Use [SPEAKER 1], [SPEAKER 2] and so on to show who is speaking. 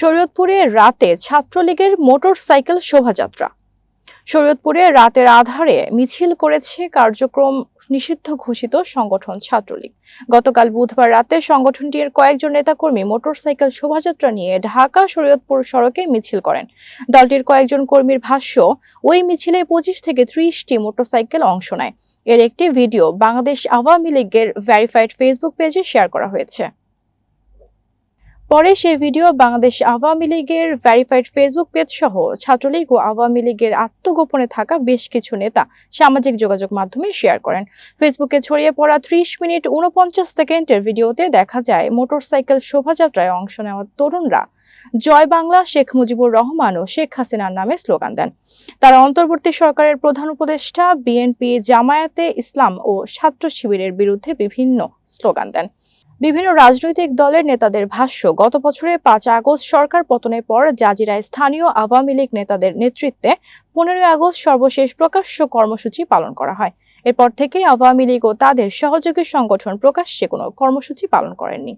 [SPEAKER 1] শরীয়তপুরে রাতে ছাত্রলীগের motor cycle শোভাযাত্রা। শরীয়তপুরে রাতের আধারে মিছিল করেছে কার্যক্রম নিষিদ্ধ ঘোষিত সংগঠন ছাত্রলীগ। গতকাল বুধবার রাতে সংগঠনটির কয়েকজন নেতাকর্মী মোটরসাইকেল শোভাযাত্রা নিয়ে ঢাকা শরীয়তপুর সড়কে মিছিল করেন। দলটির কয়েকজন কর্মীর ভাষ্য, ওই মিছিলে পঁচিশ থেকে ত্রিশটি মোটরসাইকেল অংশ নেয়। এর একটি ভিডিও বাংলাদেশ আওয়ামী লীগের ভেরিফাইড ফেসবুক পেজে শেয়ার করা হয়েছে। পরে সেই ভিডিও বাংলাদেশ আওয়ামী লীগের ভেরিফাইড ফেসবুক পেজ সহ ছাত্রলীগ ও আওয়ামী লীগের আত্মগোপনে থাকা বেশ কিছু নেতা সামাজিক যোগাযোগ মাধ্যমে শেয়ার করেন। ফেসবুকে ছড়িয়ে পড়া ত্রিশ মিনিট উনপঞ্চাশ সেকেন্ডের ভিডিওতে দেখা যায় মোটরসাইকেল শোভাযাত্রায় অংশ নেওয়া তরুণরা, জয় বাংলা, শেখ মুজিবুর রহমান ও শেখ হাসিনার নামে স্লোগান দেন। তারা অন্তর্বর্তী সরকারের প্রধান উপদেষ্টা, বিএনপি জামায়াতে ইসলাম ও ছাত্র শিবিরের বিরুদ্ধে বিভিন্ন স্লোগান দেন। বিভিন্ন রাজনৈতিক দলের নেতাদের ভাষ্য, গত বছরের পাঁচ আগস্ট সরকার পতনের পর জাজিরায় স্থানীয় আওয়ামী লীগ নেতাদের নেতৃত্বে পনেরোই আগস্ট সর্বশেষ প্রকাশ্য কর্মসূচি পালন করা হয়। এরপর থেকে আওয়ামী লীগ ও তাদের সহযোগী সংগঠন প্রকাশ্যে কোনো কর্মসূচি পালন করেননি।